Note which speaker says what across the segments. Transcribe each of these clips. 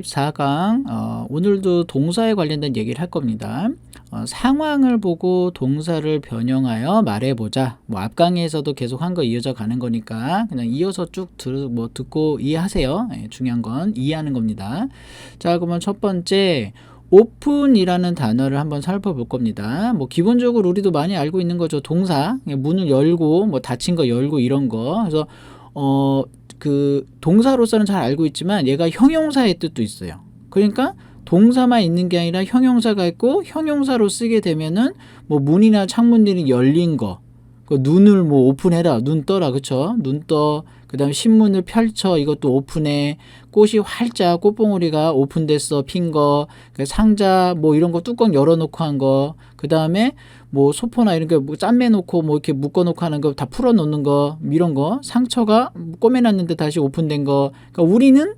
Speaker 1: 14강 어, 오늘도 동사에 관련된 얘기를 할 겁니다. 어, 상황을 보고 동사를 변형하여 말해보자. 뭐 앞강에서도 계속 한 거 이어져 가는 거니까 그냥 이어서 쭉 들, 뭐 듣고 이해하세요. 예, 중요한 건 이해하는 겁니다. 자 그러면 첫 번째 오픈이라는 단어를 한번 살펴볼 겁니다. 뭐 기본적으로 우리도 많이 알고 있는 거죠. 동사 문을 열고 뭐 닫힌 거 열고 이런 거. 그래서 어 그 동사로서는 잘 알고 있지만 얘가 형용사의 뜻도 있어요. 그러니까 동사만 있는 게 아니라 형용사가 있고 형용사로 쓰게 되면은 뭐 문이나 창문들이 열린 거, 그 눈을 뭐 오픈해라, 눈 떠라, 그쵸? 눈 떠. 그다음에 신문을 펼쳐 이것도 오픈해. 꽃이 활짝 꽃봉오리가 오픈됐어 핀 거. 그 상자 뭐 이런 거 뚜껑 열어놓고 한 거. 그다음에 뭐 소포나 이런 거뭐 짠매 놓고 뭐 이렇게 묶어 놓고 하는 거 다 풀어 놓는 거 이런 거. 상처가 꼬매놨는데 다시 오픈된 거. 그러니까 우리는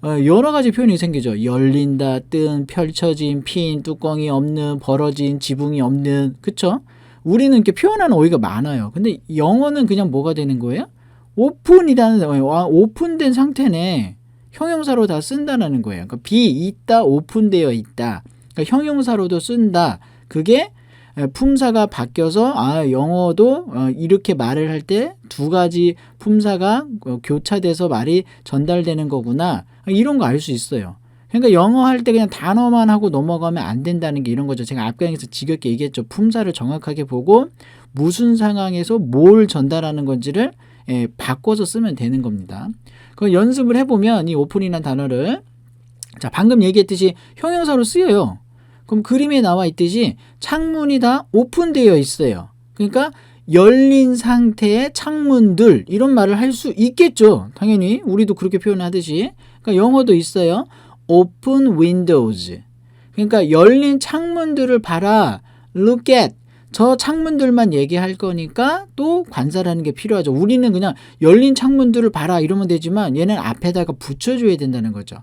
Speaker 1: 어, 여러 가지 표현이 생기죠. 열린다, 뜬, 펼쳐진, 핀, 뚜껑이 없는, 벌어진, 지붕이 없는, 그쵸? 우리는 이렇게 표현하는 어휘가 많아요. 근데 영어는 그냥 뭐가 되는 거예요? 오픈이라는 와, 오픈된 상태네. 형용사로 다 쓴다는 거예요. 그러니까 비 있다, 오픈되어 있다. 그러니까 형용사로도 쓴다. 그게 품사가 바뀌어서 아 영어도 어, 이렇게 말을 할 때 두 가지 품사가 어, 교차돼서 말이 전달되는 거구나 이런 거 알 수 있어요. 그러니까 영어 할 때 그냥 단어만 하고 넘어가면 안 된다는 게 이런 거죠. 제가 앞강에서 지겹게 얘기했죠. 품사를 정확하게 보고 무슨 상황에서 뭘 전달하는 건지를 예, 바꿔서 쓰면 되는 겁니다. 그 연습을 해보면 이 오픈이라는 단어를 자 방금 얘기했듯이 형용사로 쓰여요. 그럼 그림에 나와 있듯이 창문이 다 오픈되어 있어요. 그러니까 열린 상태의 창문들 이런 말을 할 수 있겠죠. 당연히 우리도 그렇게 표현하듯이. 그러니까 영어도 있어요. open windows. 그러니까 열린 창문들을 봐라. look at. 저 창문들만 얘기할 거니까 또 관찰하는 게 필요하죠. 우리는 그냥 열린 창문들을 봐라 이러면 되지만 얘는 앞에다가 붙여줘야 된다는 거죠.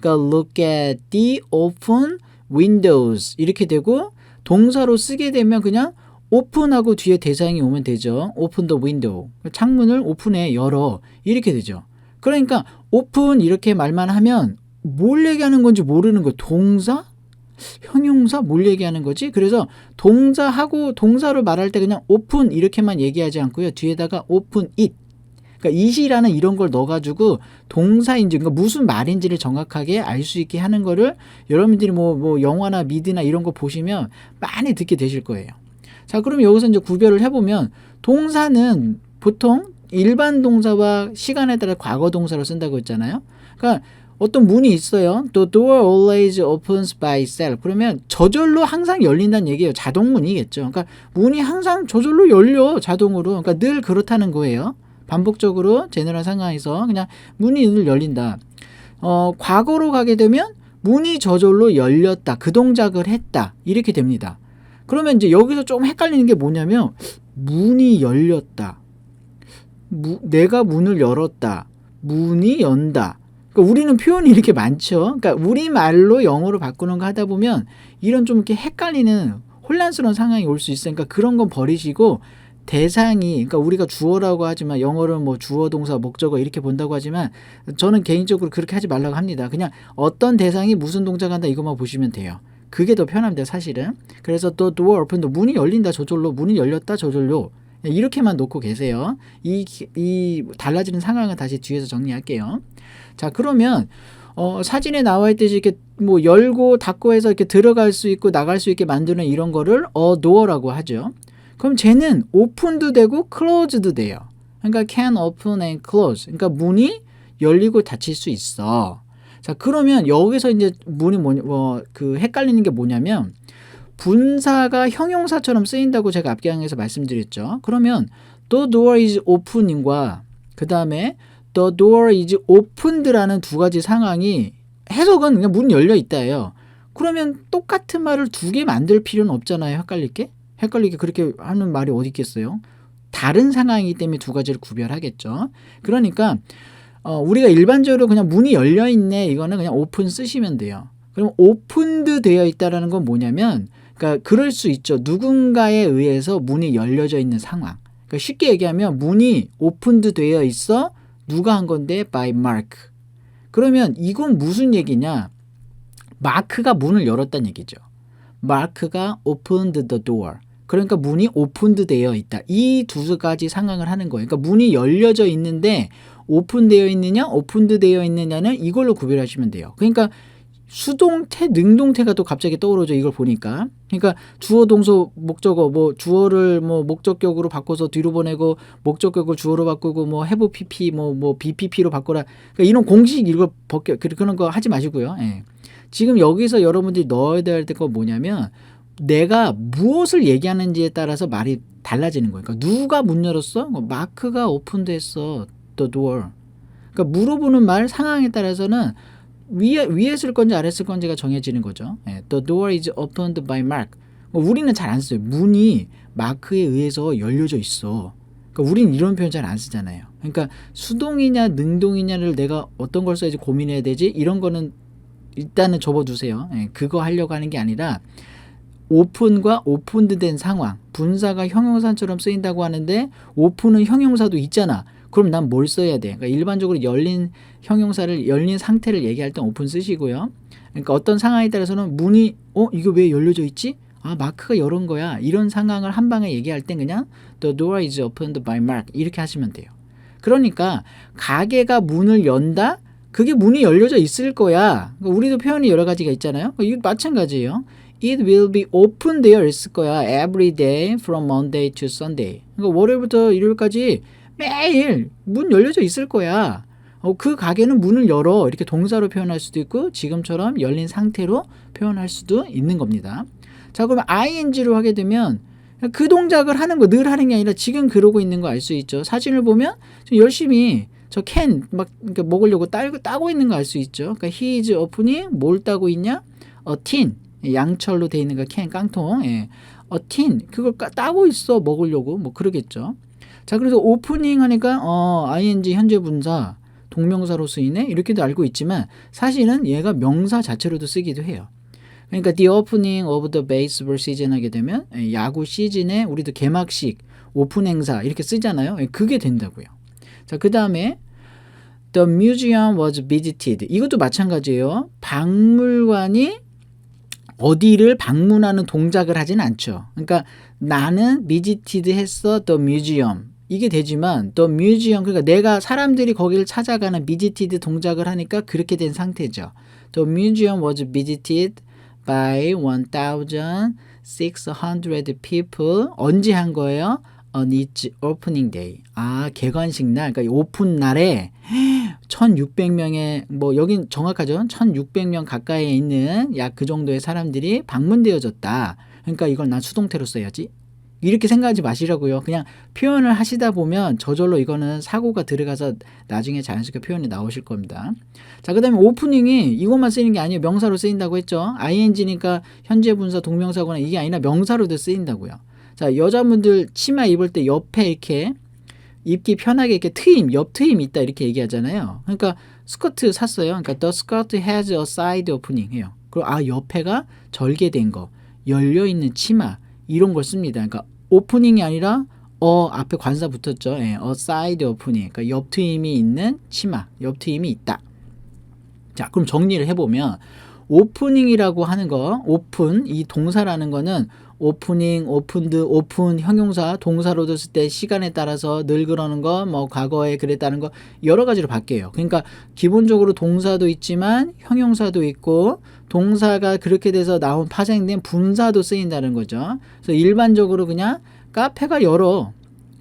Speaker 1: 그러니까 look at the open windows 이렇게 되고 동사로 쓰게 되면 그냥 오픈하고 뒤에 대상이 오면 되죠. open the window. 창문을 오픈해 열어 이렇게 되죠. 그러니까 오픈 이렇게 말만 하면 뭘 얘기하는 건지 모르는 거 동사? 형용사 뭘 얘기하는 거지? 그래서 동사하고 동사로 말할 때 그냥 오픈 이렇게만 얘기하지 않고요. 뒤에다가 오픈 it. 그러니까 it이라는 이런 걸 넣어가지고 동사인지 그러니까 무슨 말인지를 정확하게 알 수 있게 하는 거를 여러분들이 뭐, 뭐 영화나 미드나 이런 거 보시면 많이 듣게 되실 거예요. 자, 그럼 여기서 이제 구별을 해보면 동사는 보통 일반 동사와 시간에 따라 과거 동사로 쓴다고 했잖아요. 그러니까 어떤 문이 있어요. The door always opens by itself. 그러면 저절로 항상 열린다는 얘기예요. 자동문이겠죠. 그러니까 문이 항상 저절로 열려 자동으로. 그러니까 늘 그렇다는 거예요. 반복적으로 제너럴 상황에서 그냥 문이 늘 열린다. 어, 과거로 가게 되면 문이 저절로 열렸다. 그 동작을 했다. 이렇게 됩니다. 그러면 이제 여기서 좀 헷갈리는 게 뭐냐면 문이 열렸다. 무, 내가 문을 열었다. 문이 연다. 그러니까 우리는 표현이 이렇게 많죠. 그러니까 우리말로 영어로 바꾸는 거 하다 보면 이런 좀 이렇게 헷갈리는 혼란스러운 상황이 올 수 있으니까 그런 건 버리시고 대상이 그러니까 우리가 주어라고 하지만 영어로는 뭐 주어 동사 목적어 이렇게 본다고 하지만 저는 개인적으로 그렇게 하지 말라고 합니다. 그냥 어떤 대상이 무슨 동작한다 이것만 보시면 돼요. 그게 더 편합니다, 사실은. 그래서 또 door open도 문이 열린다 저절로 문이 열렸다 저절로 이렇게만 놓고 계세요. 이, 이 달라지는 상황을 다시 뒤에서 정리할게요. 자, 그러면 어, 사진에 나와 있듯이 이렇게 뭐 열고 닫고 해서 이렇게 들어갈 수 있고 나갈 수 있게 만드는 이런 거를 어 door라고 하죠. 그럼 쟤는 open도 되고 closed도 돼요. 그러니까 can open and close. 그러니까 문이 열리고 닫힐 수 있어. 자, 그러면 여기서 이제 문이 뭐, 뭐, 그 헷갈리는 게 뭐냐면 분사가 형용사처럼 쓰인다고 제가 앞 강에서 말씀드렸죠. 그러면 the door is opening과 그 다음에 the door is opened라는 두 가지 상황이 해석은 그냥 문 열려 있다예요. 그러면 똑같은 말을 두 개 만들 필요는 없잖아요. 헷갈릴 게? 헷갈리게 그렇게 하는 말이 어디 있겠어요? 다른 상황이기 때문에 두 가지를 구별하겠죠. 그러니까 어, 우리가 일반적으로 그냥 문이 열려 있네 이거는 그냥 오픈 쓰시면 돼요. 그럼 오픈드 되어 있다라는 건 뭐냐면 그러니까 그럴 수 있죠. 누군가에 의해서 문이 열려져 있는 상황. 그러니까 쉽게 얘기하면 문이 오픈드 되어 있어 누가 한 건데 by Mark. 그러면 이건 무슨 얘기냐? 마크가 문을 열었다는 얘기죠. 마크가 opened the door. 그러니까 문이 오픈드 되어 있다. 이 두 가지 상황을 하는 거예요. 그러니까 문이 열려져 있는데 오픈되어 있느냐, 오픈드 되어 있느냐는 이걸로 구별하시면 돼요. 그러니까 수동태, 능동태가 또 갑자기 떠오르죠. 이걸 보니까. 그러니까 주어, 동사, 목적어, 뭐 주어를 뭐 목적격으로 바꿔서 뒤로 보내고 목적격을 주어로 바꾸고 뭐 have pp, 뭐, 뭐 bpp로 바꿔라. 그러니까 이런 공식 이거 벗겨, 그런 거 하지 마시고요. 예. 지금 여기서 여러분들이 넣어야 될거 뭐냐면 내가 무엇을 얘기하는지에 따라서 말이 달라지는 거예요. 그러니까 누가 문 열었어? 뭐 마크가 오픈됐어. The door. 그러니까 물어보는 말 상황에 따라서는 위에 위에 쓸 건지 아래 쓸 건지가 정해지는 거죠. 예, The door is opened by Mark. 뭐 우리는 잘 안 써요. 문이 마크에 의해서 열려져 있어. 그러니까 우리는 이런 표현 잘 안 쓰잖아요. 그러니까 수동이냐 능동이냐를 내가 어떤 걸 써야지 고민해야 되지? 이런 거는 일단은 접어두세요. 예, 그거 하려고 하는 게 아니라 오픈과 오픈드 된 상황, 분사가 형용사처럼 쓰인다고 하는데 오픈은 형용사도 있잖아. 그럼 난 뭘 써야 돼? 그러니까 일반적으로 열린 형용사를 열린 상태를 얘기할 땐 오픈 쓰시고요. 그러니까 어떤 상황에 따라서는 문이 어 이거 왜 열려져 있지? 아 마크가 열은 거야. 이런 상황을 한 방에 얘기할 땐 그냥 the door is opened by Mark 이렇게 하시면 돼요. 그러니까 가게가 문을 연다. 그게 문이 열려져 있을 거야. 그러니까 우리도 표현이 여러 가지가 있잖아요. 이거 마찬가지예요. It will be open 되어 있을 거야. Every day from Monday to Sunday. 그러니까 월요일부터 일요일까지 매일 문 열려져 있을 거야. 어, 그 가게는 문을 열어. 이렇게 동사로 표현할 수도 있고 지금처럼 열린 상태로 표현할 수도 있는 겁니다. 자, 그러면 ing로 하게 되면 그 동작을 하는 거 늘 하는 게 아니라 지금 그러고 있는 거 알 수 있죠. 사진을 보면 열심히 저 캔 막 먹으려고 따고, 따고 있는 거 알 수 있죠. 그러니까 he is opening 뭘 따고 있냐? a tin 양철로 돼 있는 거캔 깡통. 예. tin 그걸 까, 따고 있어 먹으려고 뭐 그러겠죠. 자 그래서 오프닝 하니까 어 ing 현재 분사 동명사로 쓰이네 이렇게도 알고 있지만 사실은 얘가 명사 자체로도 쓰기도 해요. 그러니까 the opening of the baseball season 하게 되면 예, 야구 시즌에 우리도 개막식 오픈 행사 이렇게 쓰잖아요. 예, 그게 된다고요. 자, 그다음에 the museum was visited. 이것도 마찬가지예요. 박물관이 어디를 방문하는 동작을 하진 않죠. 그러니까 나는 visited 했어 the museum. 이게 되지만 the museum 그러니까 내가 사람들이 거기를 찾아가는 visited 동작을 하니까 그렇게 된 상태죠. The museum was visited by 1,600 people. 언제 한 거예요? On its opening day. 아, 개관식 날, 그러니까 오픈 날에 1,600명의, 뭐, 여긴 정확하죠? 1,600명 가까이에 있는 약 그 정도의 사람들이 방문되어졌다. 그러니까 이걸 난 수동태로 써야지. 이렇게 생각하지 마시라고요. 그냥 표현을 하시다 보면 저절로 이거는 사고가 들어가서 나중에 자연스럽게 표현이 나오실 겁니다. 자, 그 다음에 오프닝이 이것만 쓰이는 게 아니에요. 명사로 쓰인다고 했죠. ing니까 현재 분사 동명사거나 이게 아니라 명사로도 쓰인다고요. 자, 여자분들 치마 입을 때 옆에 이렇게 입기 편하게 이렇게 트임, 옆 트임이 있다 이렇게 얘기하잖아요. 그러니까 스커트 샀어요. 그러니까 the skirt has a side opening 해요. 그리고 아, 옆에가 절개된 거, 열려 있는 치마 이런 걸 씁니다. 그러니까 오프닝이 아니라 어 앞에 관사 붙었죠. 예, 어 사이드 오프닝. 그러니까 옆 트임이 있는 치마, 옆 트임이 있다. 자, 그럼 정리를 해보면 오프닝이라고 하는 거, 오픈 이 동사라는 거는 오프닝, 오픈드, 오픈 형용사 동사로도 쓸때 시간에 따라서 늘 그러는 거, 뭐 과거에 그랬다는 거 여러 가지로 바뀌어요. 그러니까 기본적으로 동사도 있지만 형용사도 있고 동사가 그렇게 돼서 나온 파생된 분사도 쓰인다는 거죠. 그래서 일반적으로 그냥 카페가 열어.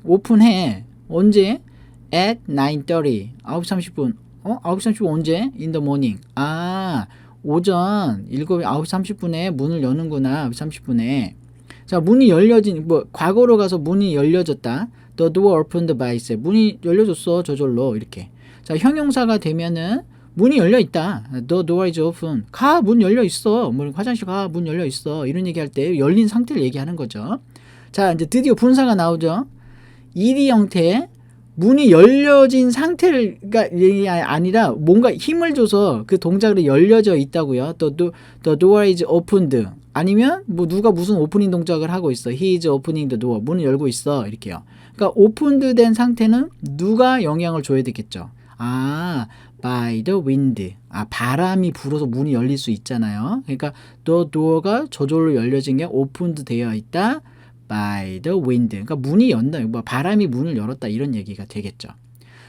Speaker 1: 오픈해. 언제? at 9:30 9시 30분. 어? 9시 30분 언제? in the morning. 아 오전. 7, 9시 30분에 문을 여는구나. 9시 30분에 자 문이 열려진 뭐 과거로 가서 문이 열려졌다 the door opened by itself 문이 열려졌어 저절로 이렇게 자 형용사가 되면은 문이 열려 있다. The door is open. 가, 문 열려 있어. 뭐 화장실 가, 문 열려 있어. 이런 얘기할 때 열린 상태를 얘기하는 거죠. 자, 이제 드디어 분사가 나오죠. 이리 형태. 문이 열려진 상태가 얘기 아니라 뭔가 힘을 줘서 그 동작으로 열려져 있다고요. The, do, the door is opened. 아니면 뭐 누가 무슨 오프닝 동작을 하고 있어. He is opening the door. 문을 열고 있어. 이렇게요. 그러니까 오픈드 된 상태는 누가 영향을 줘야 되겠죠. 아, by the wind. 아, 바람이 불어서 문이 열릴 수 있잖아요. 그러니까 the door가 저절로 열려진 게 opened 되어 있다. By the wind. 그러니까 문이 연다. 뭐 바람이 문을 열었다 이런 얘기가 되겠죠.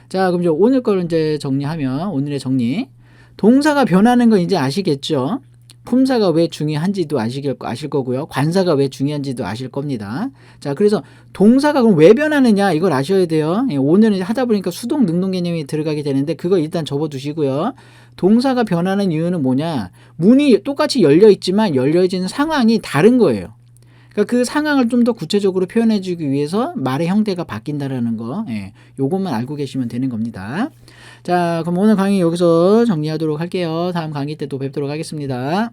Speaker 1: 자, 그럼 이제 오늘 걸 이제 정리하면 오늘의 정리. 동사가 변하는 거 이제 아시겠죠? 품사가 왜 중요한지도 아시길, 아실 거고요. 관사가 왜 중요한지도 아실 겁니다. 자, 그래서 동사가 그럼 왜 변하느냐 이걸 아셔야 돼요. 예, 오늘은 하다 보니까 수동 능동 개념이 들어가게 되는데 그거 일단 접어두시고요. 동사가 변하는 이유는 뭐냐? 문이 똑같이 열려 있지만 열려진 상황이 다른 거예요. 그러니까 그 상황을 좀 더 구체적으로 표현해주기 위해서 말의 형태가 바뀐다라는 거, 예, 요것만 알고 계시면 되는 겁니다. 자, 그럼 오늘 강의 여기서 정리하도록 할게요. 다음 강의 때 또 뵙도록 하겠습니다.